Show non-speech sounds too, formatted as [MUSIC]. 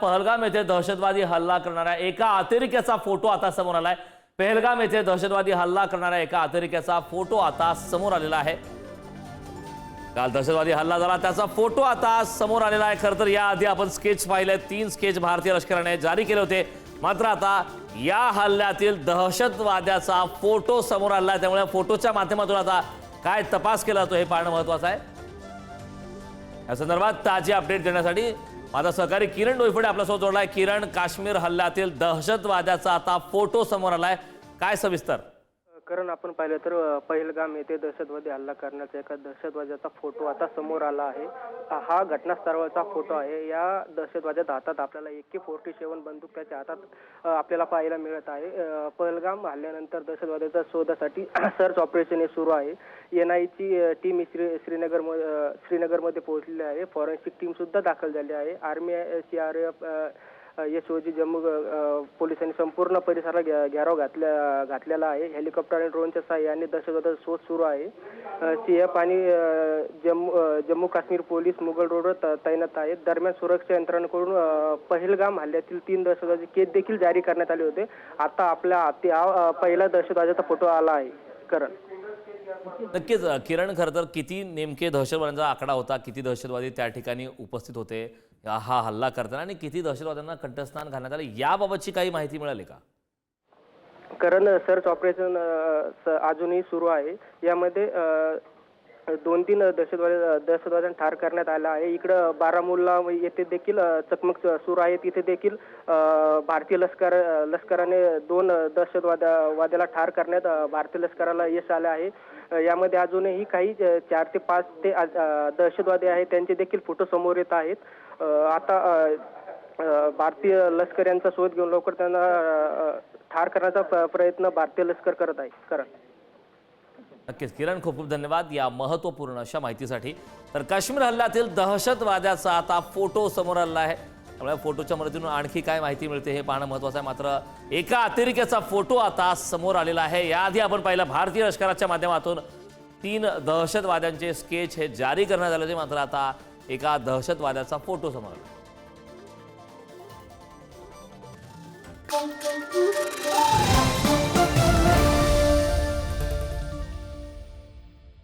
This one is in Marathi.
पहलगाम येथे दहशतवादी हल्ला करणाऱ्या एका अतिरेक्याचा फोटो आता समोर आलाय. पहलगाम येथे दहशतवादी हल्ला करणाऱ्या एका अतिरेक्याचा फोटो आता समोर आलेला आहे. काल दहशतवादी हल्ला झाला त्याचा फोटो आता समोर आलेला आहे. खरं तर याआधी आपण स्केच पाहिले तीन स्केच भारतीय लष्कराने जारी केले होते. मात्र आता या हल्ल्यातील दहशतवाद्याचा फोटो समोर आला आहे त्यामुळे फोटोच्या माध्यमातून आता काय तपास केला जातो हे पाहणं महत्वाचं आहे. या संदर्भात ताजी अपडेट देण्यासाठी माझा सहकारी किरण डोईफोडे आपल्यासोबत जोडलाय. किरण काश्मीर हल्ल्यातील दहशतवाद्याचा आता फोटो समोर आलाय. काय सविस्तर? कारण आपण पाहिलं तर पहिलगाम येथे दहशतवादी हल्ला करण्याचा एका दहशतवाद्याचा फोटो आता समोर आला आहे. हा- घटनास्थळाचा फोटो आहे. या दहशतवाद्याच्या हातात आपल्याला ए के फोर्टी सेवन बंदूक त्याच्या हातात आपल्याला पाहायला मिळत आहे. पहलगाम हल्ल्यानंतर दहशतवाद्याच्या शोधासाठी [CLEARS THROAT] सर्च ऑपरेशन हे सुरू आहे. एन आयची टीम श्री श्रीनगर श्रीनगरमध्ये पोहोचलेली आहे. फॉरेन्सिक टीम सुद्धा दाखल झाली आहे. आर्मी सी आर एफ यशोजी जम्मू पोलिसांनी संपूर्ण परिसराला घे- घेराव घातल्या घातलेला आहे. हेलिकॉप्टर आणि ड्रोनच्या सहाय्याने दहशतवादाचा शोध सुरू आहे. सी एफ आणि जम्मू जम्मू काश्मीर पोलीस मुघल रोडवर त- तैनात आहेत. दरम्यान सुरक्षा यंत्रणांकडून पहिलगाम हल्ल्यातील तीन दहशतवादी केस देखील जारी करण्यात आले होते. आता आपल्या हाती पहिला दहशतवाद्याचा फोटो आला आहे. करण. नक्कीच किरण खरं तर किती नेमके दहशतवाद्यांचा आकडा होता किती दहशतवादी त्या ठिकाणी उपस्थित होते? हा हल्ला करताना आणि किती दहशतवाद्यांना कंठस्नान घालण्यात आलं याबाबतची काही माहिती मिळाली का? कारण सर्च ऑपरेशन अजूनही सुरू आहे. यामध्ये दोन तीन दहशतवादी दहशतवाद्यांना ठार करण्यात आला आहे. इकडं बारामुल्ला येथे देखील चकमक सुरू आहे. तिथे देखील भारतीय लष्कर लष्कराने दोन दहशतवाद्या वाद्याला ठार करण्यात भारतीय लष्कराला यश आले आहे. यामध्ये अजूनही काही चार ते पाच ते दहशतवादी आहेत. त्यांचे देखील फोटो समोर येत आहेत. आता भारतीय लष्कर यांचा शोध घेऊन लवकर त्यांना ठार करण्याचा प्रयत्न भारतीय लष्कर करत आहे करण नक्कीच. किरण खूप खूप धन्यवाद या महत्त्वपूर्ण अशा माहितीसाठी. तर काश्मीर हल्ल्यातील दहशतवाद्याचा आता फोटो समोर आला आहे. त्यामुळे फोटोच्या मदतीनं आणखी काय माहिती मिळते हे पाहणं महत्त्वाचं आहे. मात्र एका अतिरेक्याचा फोटो आता समोर आलेला आहे. याआधी आपण पाहिलं भारतीय लष्कराच्या माध्यमातून तीन दहशतवाद्यांचे स्केच हे जारी करण्यात आले होते. मात्र आता एका दहशतवाद्याचा फोटो समोर आला. Thank you.